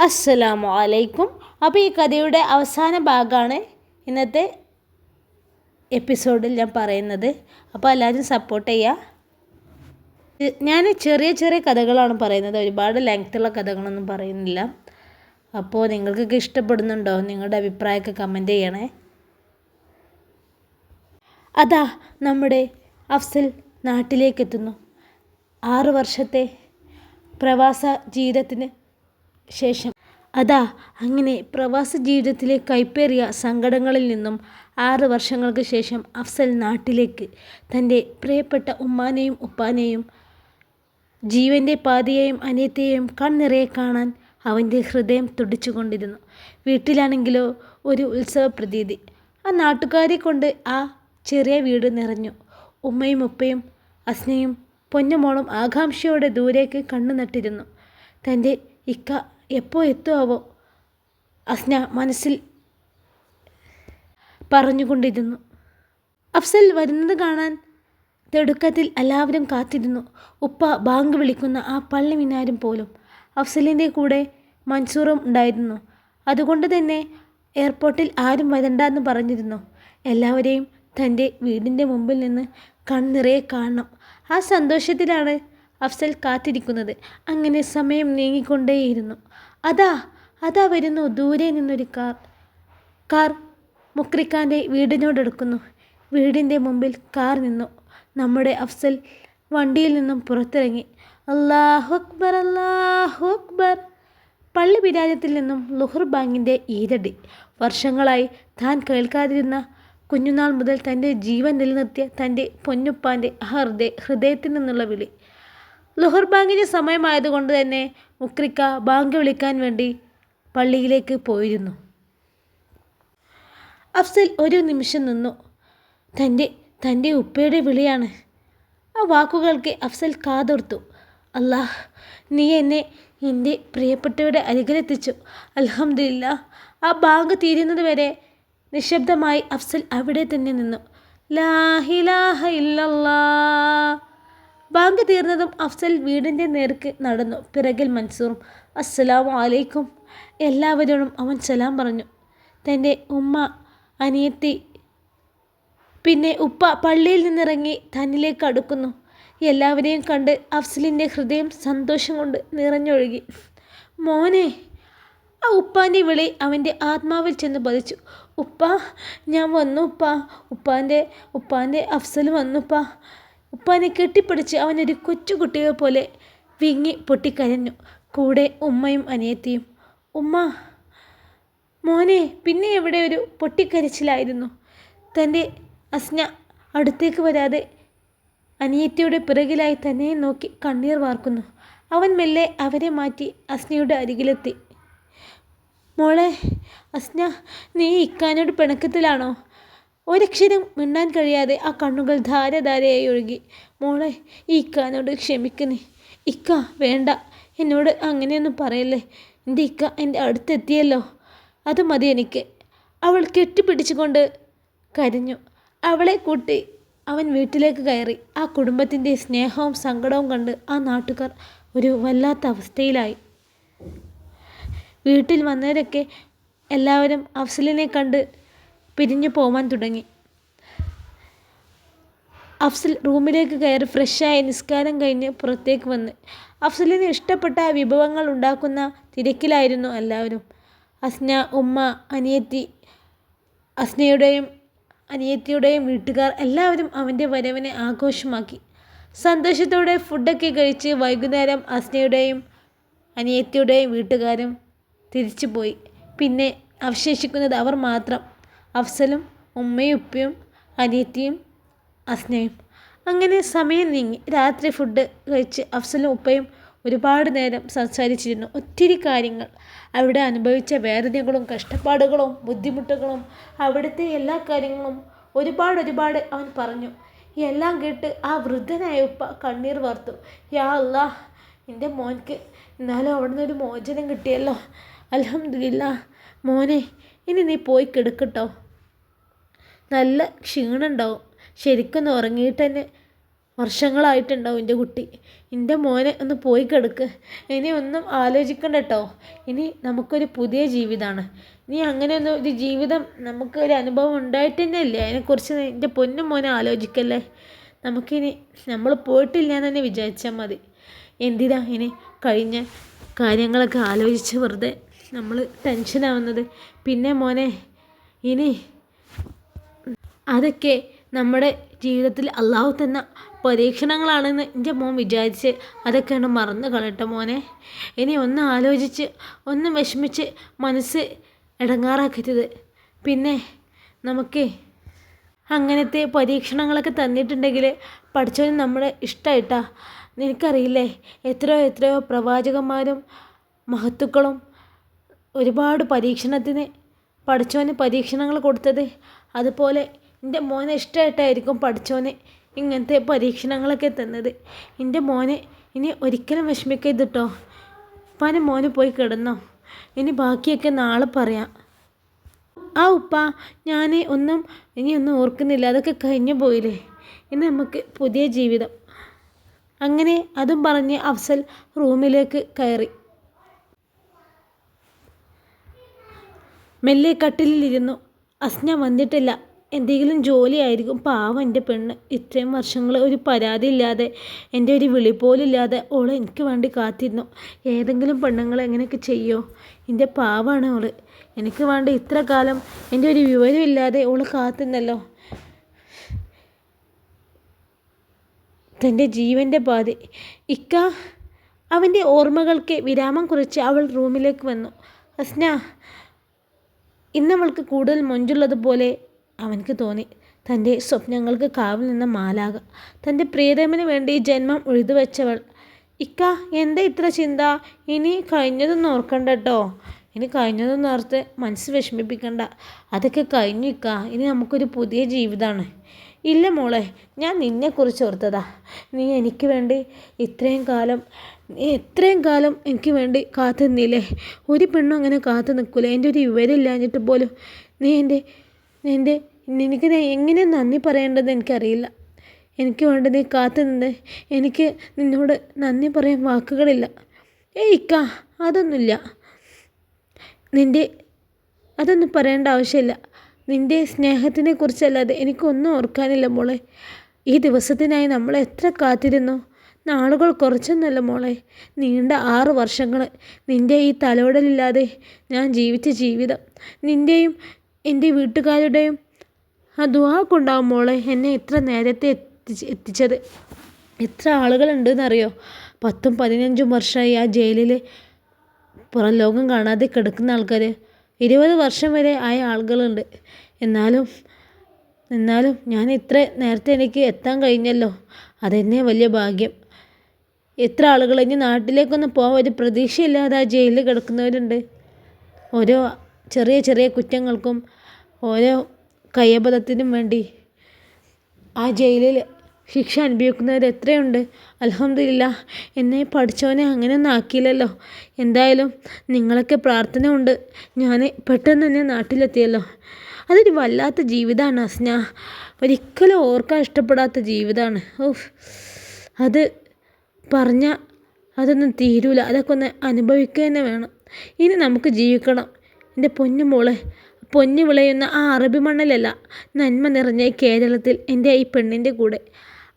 അസ്സലാമു അലൈക്കും. അപ്പോൾ ഈ കഥയുടെ അവസാന ഭാഗമാണ് ഇന്നത്തെ എപ്പിസോഡിൽ ഞാൻ പറയുന്നത്. അപ്പോൾ എല്ലാവരും സപ്പോർട്ട് ചെയ്യുക ഞാൻ ചെറിയ ചെറിയ കഥകളാണ് പറയുന്നത്. ഒരുപാട് ലെങ്ത്തുള്ള കഥകളൊന്നും പറയുന്നില്ല. അപ്പോൾ നിങ്ങൾക്കൊക്കെ ഇഷ്ടപ്പെടുന്നുണ്ടോ? നിങ്ങളുടെ അഭിപ്രായമൊക്കെ കമന്റ് ചെയ്യണേ. അതാ നമ്മുടെ അഫ്സൽ നാട്ടിലേക്ക് എത്തുന്നു ആറ് വർഷത്തെ പ്രവാസ ജീവിതത്തിന് ശേഷം. അതാ അങ്ങനെ പ്രവാസ ജീവിതത്തിലെ കൈപ്പേറിയ സങ്കടങ്ങളിൽ നിന്നും ആറ് വർഷങ്ങൾക്ക് ശേഷം അഫ്സൽ നാട്ടിലേക്ക് തന്റെ പ്രിയപ്പെട്ട ഉമ്മാനെയും ഉപ്പാനെയും ജീവന്റെ പാതിയെയും അനിയത്തെയും കണ്ണിറയെ കാണാൻ അവന്റെ ഹൃദയം തുടിച്ചുകൊണ്ടിരുന്നു. വീട്ടിലാണെങ്കിലോ ഒരു ഉത്സവ പ്രതീതി ആ നാട്ടുകാരെ കൊണ്ട് ആ ചെറിയ വീട് നിറഞ്ഞു. ഉമ്മയും ഉപ്പയും അസ്നയും പൊന്നുമോളും ആകാംക്ഷയോടെ ദൂരേക്ക് കണ്ണു നട്ടിരുന്നു തന്റെ ഇക്ക എപ്പോൾ എത്തുമാവോ അസ്ന മനസ്സിൽ പറഞ്ഞുകൊണ്ടിരുന്നു. അഫ്സൽ വരുന്നത് കാണാൻ തിടുക്കത്തിൽ എല്ലാവരും കാത്തിരുന്നു. ഉപ്പ ബാങ്ക് വിളിക്കുന്ന ആ പള്ളി മിനാരും പോലും അഫ്സലിന്റെ കൂടെ മൻസൂറും ഉണ്ടായിരുന്നു. അതുകൊണ്ട് തന്നെ എയർപോർട്ടിൽ ആരും വരണ്ട എന്ന് പറഞ്ഞിരുന്നു. എല്ലാവരെയും തന്റെ വീടിന്റെ മുമ്പിൽ നിന്ന് കണ്ണിറയെ കാണണം. ആ സന്തോഷത്തിലാണ് അഫ്സൽ കാത്തിരിക്കുന്നത്. അങ്ങനെ സമയം നീങ്ങിക്കൊണ്ടേയിരുന്നു. അതാ അതാ വരുന്നു ദൂരെ നിന്നൊരു കാർ. കാർ മുക്രിക്കാന്റെ വീടിനോടടുക്കുന്നു. വീടിന്റെ മുമ്പിൽ കാർ നിന്നു. നമ്മുടെ അഫ്സൽ വണ്ടിയിൽ നിന്നും പുറത്തിറങ്ങി. അള്ളാഹു അക്ബർ അള്ളാഹു അക്ബർ. പള്ളി വിരാജത്തിൽ നിന്നും ലുഹർ ബാങ്കിന്റെ ഈരടി. വർഷങ്ങളായി താൻ കേൾക്കാതിരുന്ന കുഞ്ഞുനാൾ മുതൽ തന്റെ ജീവൻ നിലനിർത്തിയ തന്റെ പൊന്നുപ്പാന്റെ ഹൃദയ ഹൃദയത്തിൽ നിന്നുള്ള വിളി. ലുഹർ ബാങ്കിന്റെ സമയമായതുകൊണ്ട് തന്നെ മുക്രിക്ക ബാങ്ക് വിളിക്കാൻ വേണ്ടി പള്ളിയിലേക്ക് പോയിരുന്നു. അഫ്സൽ ഒരു നിമിഷം നിന്നു. തന്റെ തന്റെ ഉപ്പയുടെ വിളിയാണ്. ആ വാക്കുകൾക്ക് അഫ്സൽ കാതോർത്തു. അല്ലാഹ് നീ എന്നെ എന്റെ പ്രിയപ്പെട്ടവരുടെ അരികിലെത്തിച്ചു. അലഹമില്ല ആ ബാങ്ക് തീരുന്നത് വരെ നിശബ്ദമായി അഫ്സൽ അവിടെ തന്നെ നിന്നു. ലാഹിലാഹ ഇല്ലല്ലാ. ബാങ്ക് തീർന്നതും അഫ്സൽ വീടിന്റെ നേർക്ക് നടന്നു. പിറകിൽ മൻസൂറും അസ്സലാമു അലൈക്കും. എല്ലാവരോടും അവൻ സലാം പറഞ്ഞു. തന്റെ ഉമ്മ അനിയത്തി പിന്നെ ഉപ്പ പള്ളിയിൽ നിന്നിറങ്ങി തന്നിലേക്ക് അടുക്കുന്നു. എല്ലാവരെയും കണ്ട് അഫ്സലിന്റെ ഹൃദയം സന്തോഷം കൊണ്ട് നിറഞ്ഞൊഴുകി. മോനെ ആ ഉപ്പാന്റെ വിളി അവന്റെ ആത്മാവിൽ ചെന്ന് പതിച്ചു. ഉപ്പ ഞാൻ വന്നു ഉപ്പ. ഉപ്പാന്റെ ഉപ്പാന്റെ അഫ്സൽ വന്നുപ്പ ഉപ്പാനെ കെട്ടിപ്പിടിച്ച് അവനൊരു കൊച്ചുകുട്ടിയെ പോലെ വിങ്ങി പൊട്ടിക്കരഞ്ഞു. കൂടെ ഉമ്മയും അനിയത്തിയും. ഉമ്മ മോനെ പിന്നെ എവിടെ ഒരു പൊട്ടിക്കരച്ചിലായിരുന്നു? തന്റെ അസ്ന അടുത്തേക്ക് വരാതെ അനിയത്തിയുടെ പിറകിലായി തന്നെ നോക്കി കണ്ണീർ വാർക്കുന്നു. അവൻ മെല്ലെ അവരെ മാറ്റി അസ്നയുടെ അരികിലെത്തി. മോളെ അസ്ന നീ ഇക്കാനോട് പിണക്കത്തിലാണോ? ഒരക്ഷരം മിണ്ടാൻ കഴിയാതെ ആ കണ്ണുകൾ ധാരധാരയായി ഒഴുകി. മോളെ ഈ ഇക്കാനോട് ക്ഷമിക്കുന്നേ ഇക്ക വേണ്ട. എന്നോട് അങ്ങനെയൊന്നും പറയല്ലേ. എന്റെ ഇക്ക എന്റെ അടുത്തെത്തിയല്ലോ. അത് മതി എനിക്ക്. അവൾ കെട്ടിപ്പിടിച്ചുകൊണ്ട് കരഞ്ഞു. അവളെ കൂട്ടി അവൻ വീട്ടിലേക്ക് കയറി. ആ കുടുംബത്തിന്റെ സ്നേഹവും സങ്കടവും കണ്ട് ആ നാട്ടുകാർ ഒരു വല്ലാത്ത അവസ്ഥയിലായി. വീട്ടിൽ വന്നവരൊക്കെ എല്ലാവരും അഫ്സലിനെ കണ്ട് പിരിഞ്ഞു പോവാൻ തുടങ്ങി. അഫ്സൽ റൂമിലേക്ക് കയറി ഫ്രഷായി നിസ്കാരം കഴിഞ്ഞ് പുറത്തേക്ക് വന്ന്. അഫ്സലിന് ഇഷ്ടപ്പെട്ട വിഭവങ്ങൾ ഉണ്ടാക്കുന്ന തിരക്കിലായിരുന്നു എല്ലാവരും. അസ്ന ഉമ്മ അനിയത്തി അസ്നയുടെയും അനിയത്തിയുടെയും വീട്ടുകാർ എല്ലാവരും അവന്റെ വരവിനെ ആഘോഷമാക്കി. സന്തോഷത്തോടെ ഫുഡൊക്കെ കഴിച്ച് വൈകുന്നേരം അസ്നയുടെയും അനിയത്തിയുടെയും വീട്ടുകാരും തിരിച്ചു പോയി പിന്നെ അവശേഷിക്കുന്നത് അവർ മാത്രം. അഫ്സലും ഉമ്മയും ഉപ്പയും അനിയത്തിയും അസ്നയും. അങ്ങനെ സമയം നീങ്ങി. രാത്രി ഫുഡ് കഴിച്ച് അഫ്സലും ഉപ്പയും ഒരുപാട് നേരം സംസാരിച്ചിരുന്നു. ഒത്തിരി കാര്യങ്ങൾ അവിടെ അനുഭവിച്ച വേദനകളും കഷ്ടപ്പാടുകളും ബുദ്ധിമുട്ടുകളും അവിടുത്തെ എല്ലാ കാര്യങ്ങളും ഒരുപാട് ഒരുപാട് അവൻ പറഞ്ഞു. എല്ലാം കേട്ട് ആ വൃദ്ധനായ ഉപ്പ കണ്ണീർ വാർത്തു. യാ അല്ലാ എന്റെ മോൻക്ക് എന്നാലും അവിടെ നിന്ന് ഒരു മോചനം കിട്ടിയല്ലോ. അലഹമില്ല മോനെ ഇനി നീ പോയി കിടക്കട്ടോ. നല്ല ക്ഷീണുണ്ടാവും. ശരിക്കൊന്ന് ഉറങ്ങിയിട്ട് തന്നെ വർഷങ്ങളായിട്ടുണ്ടാവും എന്റെ കുട്ടി. എന്റെ മോനെ ഒന്ന് പോയി കിടക്ക്. ഇനി ഒന്നും ആലോചിക്കണ്ട കേട്ടോ ഇനി നമുക്കൊരു പുതിയ ജീവിതമാണ് നീ അങ്ങനെയൊന്നും ഒരു ജീവിതം നമുക്ക് ഒരു അനുഭവം ഉണ്ടായിട്ട് തന്നെ അല്ലേ അതിനെക്കുറിച്ച് എന്റെ പൊന്നും മോനെ ആലോചിക്കല്ലേ? നമുക്കിനി നമ്മൾ പോയിട്ടില്ല എന്ന് തന്നെ വിചാരിച്ചാൽ മതി. എന്തിനാ ഇനി കഴിഞ്ഞ കാര്യങ്ങളൊക്കെ ആലോചിച്ച് വെറുതെ നമ്മൾ ടെൻഷനാവുന്നത് പിന്നെ മോനെ ഇനി അതൊക്കെ നമ്മുടെ ജീവിതത്തിൽ അള്ളാഹു തന്ന പരീക്ഷണങ്ങളാണെന്ന് എന്റെ മോൻ വിചാരിച്ച് അതൊക്കെയാണ് മറന്നു കളയട്ടെ മോനെ. ഇനി ഒന്ന് ആലോചിച്ച് ഒന്ന് വിഷമിച്ച് മനസ്സ് ഇടങ്ങാറാക്കരുത്. പിന്നെ നമുക്ക് അങ്ങനത്തെ പരീക്ഷണങ്ങളൊക്കെ തന്നിട്ടുണ്ടെങ്കിൽ പഠിച്ചവന് നമ്മുടെ ഇഷ്ടമായിട്ടാ നിനക്കറിയില്ലേ എത്രയോ എത്രയോ പ്രവാചകന്മാരും മഹത്തുക്കളും ഒരുപാട് പരീക്ഷണത്തിന് പഠിച്ചവന് പരീക്ഷണങ്ങൾ കൊടുത്തത്. അതുപോലെ എന്റെ മോനെ ഇഷ്ടമായിട്ടായിരിക്കും പഠിച്ചവന് ഇങ്ങനത്തെ പരീക്ഷണങ്ങളൊക്കെ തന്നത്. എന്റെ മോനെ ഇനി ഒരിക്കലും വിഷമിക്കരുത് കേട്ടോ ഉപ്പാന്റെ മോന് പോയി കിടന്നോ. ഇനി ബാക്കിയൊക്കെ നാളെ പറയാം. ആ ഉപ്പ ഞാൻ ഒന്നും ഇനി ഒന്നും ഓർക്കുന്നില്ല. അതൊക്കെ കഴിഞ്ഞു പോയില്ലേ. ഇനി നമുക്ക് പുതിയ ജീവിതം. അങ്ങനെ അതും പറഞ്ഞ് അഫ്സൽ റൂമിലേക്ക് കയറി. മെല്ലെ കട്ടിലിരുന്നു അസ്ന വന്നിട്ടില്ല. എന്തെങ്കിലും ജോലിയായിരിക്കും പാവം എന്റെ പെണ്ണ്. ഇത്രയും വർഷങ്ങൾ ഒരു പരാതി ഇല്ലാതെ എന്റെ ഒരു വിളി പോലും ഇല്ലാതെ ഓൾ എനിക്ക് വേണ്ടി കാത്തിരുന്നു. ഏതെങ്കിലും പെണ്ണുങ്ങൾ എങ്ങനെയൊക്കെ ചെയ്യോ? എന്റെ പാവമാണ് ഓൾ. എനിക്ക് വേണ്ടി ഇത്ര കാലം എന്റെ ഒരു വിവരം ഇല്ലാതെ ഓൾ കാത്തുന്നല്ലോ തന്റെ ജീവന്റെ പാതി. ഇക്ക അവന്റെ ഓർമ്മകൾക്ക് വിരാമം കുറിച്ച് അവൾ റൂമിലേക്ക് വന്നു. അസ്ന ഇന്നവൾക്ക് കൂടുതൽ മൊഞ്ചുള്ളതുപോലെ അവനക്ക് തോന്നി. തന്റെ സ്വപ്നങ്ങൾക്ക് കാവൽ നിന്ന മാലാക തന്റെ പ്രിയതമന് വേണ്ടി ജന്മം ഉഴുതുവെച്ചവൾ ഇക്ക എന്താ ഇത്ര ചിന്ത? ഇനി കഴിഞ്ഞതൊന്നും ഓർക്കണ്ട കേട്ടോ ഇനി കഴിഞ്ഞതൊന്നും ഓർത്ത് മനസ്സ് വിഷമിപ്പിക്കണ്ട. അതൊക്കെ കഴിഞ്ഞു ഇക്ക. ഇനി നമുക്കൊരു പുതിയ ജീവിതമാണ് ഇല്ല മോളെ ഞാൻ നിന്നെക്കുറിച്ച് ഓർത്തതാ. നീ എനിക്ക് വേണ്ടി ഇത്രയും കാലം നീ ഇത്രയും കാലം എനിക്ക് വേണ്ടി കാത്തു നിന്നില്ലേ ഒരു പെണ്ണും അങ്ങനെ കാത്തു നിൽക്കില്ല എന്റെ ഒരു വിവരമില്ലാഞ്ഞിട്ട് പോലും നീ എന്റെ എന്റെ നിനക്ക് എങ്ങനെ നന്ദി പറയേണ്ടത് എനിക്കറിയില്ല. എനിക്ക് വേണ്ടി നീ കാത്തു നിന്ന് എനിക്ക് നിന്നോട് നന്ദി പറയാൻ വാക്കുകളില്ല. ഏയ് ഇക്ക അതൊന്നുമില്ല. നിന്റെ അതൊന്നും പറയേണ്ട ആവശ്യമില്ല. നിന്റെ സ്നേഹത്തിനെ കുറിച്ചല്ലാതെ എനിക്കൊന്നും ഓർക്കാനില്ല മോളെ. ഈ ദിവസത്തിനായി നമ്മൾ എത്ര കാത്തിരുന്നു? നാളുകൾ കുറച്ചൊന്നുമല്ല മോളെ. നീണ്ട ആറ് വർഷങ്ങൾ നിന്റെ ഈ തലോടലില്ലാതെ ഞാൻ ജീവിച്ച ജീവിതം. നിന്റെയും എന്റെ വീട്ടുകാരുടെയും ആ കൊണ്ടാവും മോളെ എന്നെ ഇത്ര നേരത്തെ എത്തിച്ച് എത്തിച്ചത്. എത്ര ആളുകളുണ്ടെന്നറിയോ? പത്തും പതിനഞ്ചും വർഷമായി ആ ജയിലിൽ പുറം ലോകം കാണാതെ കിടക്കുന്ന ആൾക്കാർ ഇരുപത് വർഷം വരെ ആയ ആളുകളുണ്ട്. എന്നാലും എന്നാലും ഞാൻ ഇത്ര നേരത്തെ എനിക്ക് എത്താൻ കഴിഞ്ഞല്ലോ. അതെന്നെ വലിയ ഭാഗ്യം. എത്ര ആളുകൾ ഇനി നാട്ടിലേക്കൊന്നും പോകാൻ ഒരു പ്രതീക്ഷയില്ലാതെ ആ ജയിലിൽ കിടക്കുന്നവരുണ്ട്. ഓരോ ചെറിയ ചെറിയ കുറ്റങ്ങൾക്കും ഓരോ കയ്യബദ്ധത്തിനും വേണ്ടി ആ ജയിലിൽ ശിക്ഷ അനുഭവിക്കുന്നവർ എത്രയുണ്ട്? അലഹമില്ല എന്നെ പഠിച്ചവനെ അങ്ങനെയൊന്നും ആക്കിയില്ലല്ലോ. എന്തായാലും നിങ്ങളൊക്കെ പ്രാർത്ഥന ഉണ്ട്. ഞാൻ പെട്ടെന്ന് തന്നെ നാട്ടിലെത്തിയല്ലോ. അതൊരു വല്ലാത്ത ജീവിതമാണ് അസ്ന. ഒരിക്കലും ഓർക്കാൻ ഇഷ്ടപ്പെടാത്ത ജീവിതമാണ് ഓഫ് അത് പറഞ്ഞ അതൊന്നും തീരൂല. അതൊക്കെ ഒന്ന് അനുഭവിക്കുക തന്നെ വേണം. ഇനി നമുക്ക് ജീവിക്കണം. എന്റെ പൊന്നു മോളെ പൊന്നു വിളയുന്ന ആ അറബി മണ്ണിലല്ല നന്മ നിറഞ്ഞ കേരളത്തിൽ എന്റെ ഈ പെണ്ണിന്റെ കൂടെ.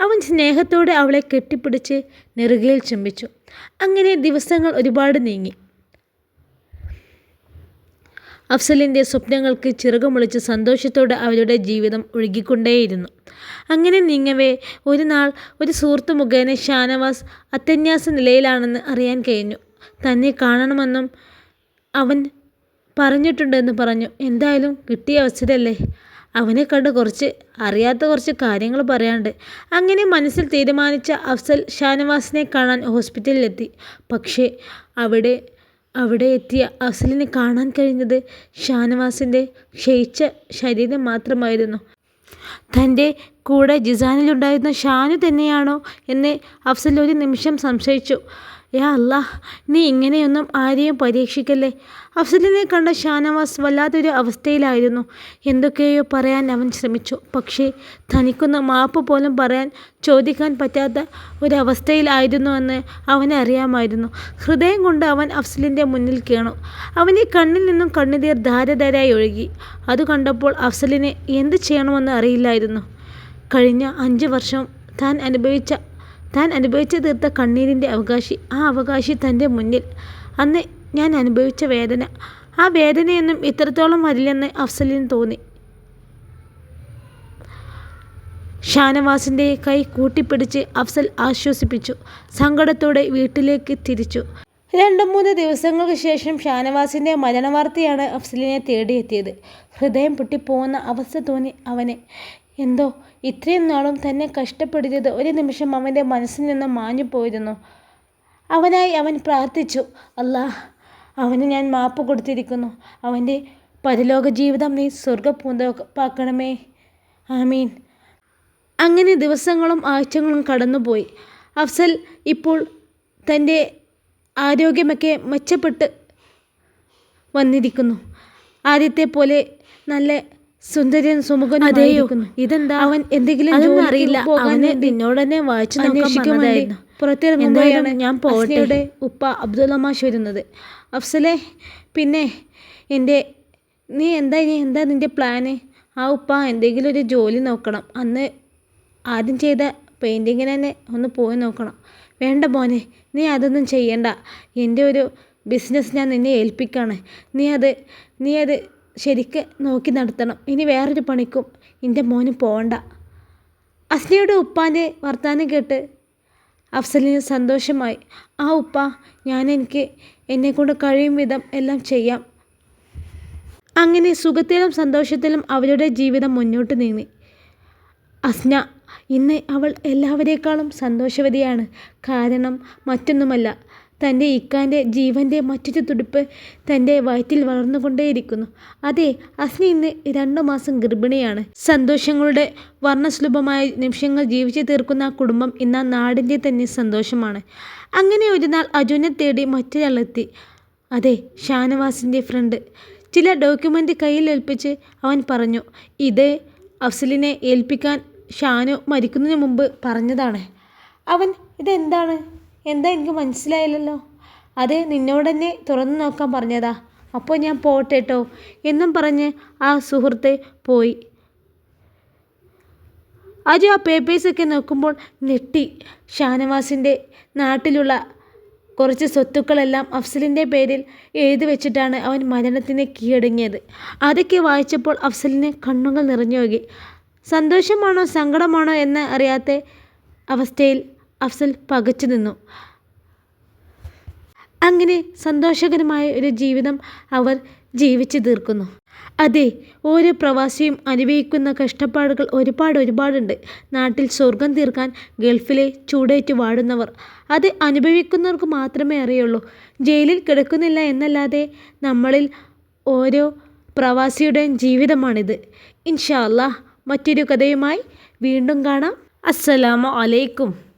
അവൻ സ്നേഹത്തോടെ അവളെ കെട്ടിപ്പിടിച്ച് നെറുകയിൽ ചുംബിച്ചു. അങ്ങനെ ദിവസങ്ങൾ ഒരുപാട് നീങ്ങി. അഫ്സലിന്റെ സ്വപ്നങ്ങൾക്ക് ചിറകുമുളിച്ച് സന്തോഷത്തോടെ അവരുടെ ജീവിതം ഒഴുകിക്കൊണ്ടേയിരുന്നു. അങ്ങനെ നീങ്ങവേ ഒരു നാൾ ഒരു സുഹൃത്ത് മുഖേന ഷാനവാസ് അത്യന്യാസ നിലയിലാണെന്ന് അറിയാൻ കഴിഞ്ഞു. തന്നെ കാണണമെന്നും അവൻ പറഞ്ഞിട്ടുണ്ടെന്ന് പറഞ്ഞു. എന്തായാലും കിട്ടിയ അവസരമല്ലേ? അവനെ കണ്ട് കുറച്ച് അറിയാത്ത കുറച്ച് കാര്യങ്ങൾ പറയാണ്ട് അങ്ങനെ മനസ്സിൽ തീരുമാനിച്ച അഫ്സൽ ഷാനവാസിനെ കാണാൻ ഹോസ്പിറ്റലിലെത്തി. പക്ഷേ അവിടെ അവിടെ എത്തിയ അഫ്സലിനെ കാണാൻ കഴിഞ്ഞത് ഷാനവാസിന്റെ ക്ഷയിച്ച ശരീരം മാത്രമായിരുന്നു. തന്റെ കൂടെ ജിസാനിലുണ്ടായിരുന്ന ഷാനു തന്നെയാണോ എന്ന് അഫ്സൽ ഒരു നിമിഷം സംശയിച്ചു. യാ അല്ലാ നീ ഇങ്ങനെയൊന്നും ആരെയും പരീക്ഷിക്കല്ലേ? അഫ്സലിനെ കണ്ട ഷാനവാസ് വല്ലാത്തൊരു അവസ്ഥയിലായിരുന്നു. എന്തൊക്കെയോ പറയാൻ അവൻ ശ്രമിച്ചു. പക്ഷേ തനിക്കൊന്ന് മാപ്പ് പോലും പറയാൻ ചോദിക്കാൻ പറ്റാത്ത ഒരവസ്ഥയിലായിരുന്നുവെന്ന് അവനെ അറിയാമായിരുന്നു. ഹൃദയം കൊണ്ട് അവൻ അഫ്സലിന്റെ മുന്നിൽ കേണു. അവന്റെ കണ്ണിൽ നിന്നും കണ്ണുനീർ ധാരധാരായി ഒഴുകി. അത് കണ്ടപ്പോൾ അഫ്സലിനെ എന്ത് ചെയ്യണമെന്ന് അറിയില്ലായിരുന്നു. കഴിഞ്ഞ അഞ്ച് വർഷം താൻ അനുഭവിച്ച താൻ അനുഭവിച്ചു തീർത്ത കണ്ണീരിന്റെ അവകാശി ആ അവകാശി തന്റെ മുന്നിൽ. അന്ന് ഞാൻ അനുഭവിച്ച വേദന. ആ വേദനയൊന്നും ഇത്രത്തോളം വരില്ലെന്ന് അഫ്സലിന് തോന്നി. ഷാനവാസിന്റെ കൈ കൂട്ടിപ്പിടിച്ച് അഫ്സൽ ആശ്വസിപ്പിച്ചു. സങ്കടത്തോടെ വീട്ടിലേക്ക് തിരിച്ചു. രണ്ടു മൂന്ന് ദിവസങ്ങൾക്ക് ശേഷം ഷാനവാസിന്റെ മരണവാർത്തയാണ് അഫ്സലിനെ തേടിയെത്തിയത്. ഹൃദയം പൊട്ടിപ്പോകുന്ന അവസ്ഥ തോന്നി അവന്. എന്തോ? ഇത്രയും നാളും തന്നെ കഷ്ടപ്പെടുത്തിയത് ഒരു നിമിഷം അവന്റെ മനസ്സിൽ നിന്ന് മാഞ്ഞു പോയിരുന്നു. അവനായി അവൻ പ്രാർത്ഥിച്ചു അല്ലാ അവന് ഞാൻ മാപ്പ് കൊടുത്തിരിക്കുന്നു. അവന്റെ പരലോക ജീവിതം നീ സ്വർഗപൂന്തപ്പാക്കണമേ ആമീൻ. അങ്ങനെ ദിവസങ്ങളും ആഴ്ചകളും കടന്നുപോയി. അഫ്സൽ ഇപ്പോൾ തന്റെ ആരോഗ്യമൊക്കെ മെച്ചപ്പെട്ട് വന്നിരിക്കുന്നു. ആദ്യത്തെ പോലെ നല്ല സുന്ദരൻ സുമുഖനും ആയിരിക്കുന്നു. ഇതെന്താ? അവൻ എന്തെങ്കിലും അറിയില്ല. അവന് നിന്നോട് തന്നെ വായിച്ചു അന്വേഷിക്കുമായിരുന്നു പുറത്തിറങ്ങുമ്പോഴാണ് ഞാൻ പോട്ടെ. ഉപ്പ അബ്ദുള്ള മാഷ് വരുന്നത്. അഫ്സലെ പിന്നെ എന്റെ നീ എന്താ ഇനി? എന്താ നിന്റെ പ്ലാന് ആ ഉപ്പ എന്തെങ്കിലും ഒരു ജോലി നോക്കണം. അന്ന് ആദ്യം ചെയ്ത പെയിന്റിങ്ങിന് തന്നെ ഒന്ന് പോയി നോക്കണം. വേണ്ട മോനെ നീ അതൊന്നും ചെയ്യണ്ട. എന്റെ ഒരു ബിസിനസ് ഞാൻ നിന്നെ ഏൽപ്പിക്കാണ്. നീ അത് നീ അത് ശരിക്ക് നോക്കി നടത്തണം. ഇനി വേറൊരു പണിക്കും എന്റെ മോന് പോകണ്ട അസ്ലിയുടെ ഉപ്പാന്റെ വർത്താനം കേട്ട് അഫ്സലിന് സന്തോഷമായി. ആ ഉപ്പ ഞാൻ എനിക്ക് എന്നെക്കൊണ്ട് കഴിയും വിധം എല്ലാം ചെയ്യാം. അങ്ങനെ സുഖത്തിലും സന്തോഷത്തിലും അവരുടെ ജീവിതം മുന്നോട്ട് നീങ്ങി. അസ്ന ഇന്ന് അവൾ എല്ലാവരേക്കാളും സന്തോഷവതിയാണ്. കാരണം മറ്റൊന്നുമല്ല. തന്റെ ഇക്കാന്റെ ജീവന്റെ മറ്റൊരു തുടിപ്പ് തന്റെ വയറ്റിൽ വളർന്നുകൊണ്ടേയിരിക്കുന്നു. അതെ അസ്നി ഇന്ന് രണ്ടു മാസം ഗർഭിണിയാണ്. സന്തോഷങ്ങളുടെ വർണസുലഭമായ നിമിഷങ്ങൾ ജീവിച്ചു തീർക്കുന്ന കുടുംബം ഇന്ന് നാടിന്റെ തന്നെ സന്തോഷമാണ്. അങ്ങനെ ഒരു നാൾ അജുനെ തേടി മറ്റൊരാളെത്തി. അതെ ഷാനവാസിന്റെ ഫ്രണ്ട്. ചില ഡോക്യുമെന്റ് കയ്യിൽ ഏൽപ്പിച്ച് അവൻ പറഞ്ഞു ഇത് അഫ്സലിനെ ഏൽപ്പിക്കാൻ ഷാനു മരിക്കുന്നതിന് മുമ്പ് പറഞ്ഞതാണ്. അവൻ ഇതെന്താണ്? എന്താ എനിക്ക് മനസ്സിലായില്ലല്ലോ? അത് നിന്നോട് തന്നെ തുറന്നു നോക്കാൻ പറഞ്ഞതാ. അപ്പോൾ ഞാൻ പോട്ടെ കേട്ടോ എന്നും പറഞ്ഞ് ആ സുഹൃത്ത് പോയി. അജു ആ പേപ്പേഴ്സൊക്കെ നോക്കുമ്പോൾ ഞെട്ടി. ഷാനവാസിന്റെ നാട്ടിലുള്ള കുറച്ച് സ്വത്തുക്കളെല്ലാം അഫ്സലിന്റെ പേരിൽ എഴുതി വെച്ചിട്ടാണ് അവൻ മരണത്തിന് കീഴടങ്ങിയത്. അതൊക്കെ വായിച്ചപ്പോൾ അഫ്സലിന് കണ്ണുകൾ നിറഞ്ഞു പോകി. സന്തോഷമാണോ സങ്കടമാണോ എന്ന് അറിയാത്ത അവസ്ഥയിൽ അഫ്സൽ പകച്ചു നിന്നു. അങ്ങനെ സന്തോഷകരമായ ഒരു ജീവിതം അവർ ജീവിച്ചു തീർക്കുന്നു. അതെ ഓരോ പ്രവാസിയും അനുഭവിക്കുന്ന കഷ്ടപ്പാടുകൾ ഒരുപാട് ഒരുപാടുണ്ട്. നാട്ടിൽ സ്വർഗം തീർക്കാൻ ഗൾഫിലെ ചൂടേറ്റ് വാടുന്നവർ അത് അനുഭവിക്കുന്നവർക്ക് മാത്രമേ അറിയുള്ളൂ. ജയിലിൽ കിടക്കുന്നില്ല എന്നല്ലാതെ നമ്മളിൽ ഓരോ പ്രവാസിയുടെയും ജീവിതമാണിത്. ഇൻഷാ മറ്റൊരു കഥയുമായി വീണ്ടും കാണാം. അസ്സലാമു അലൈക്കും.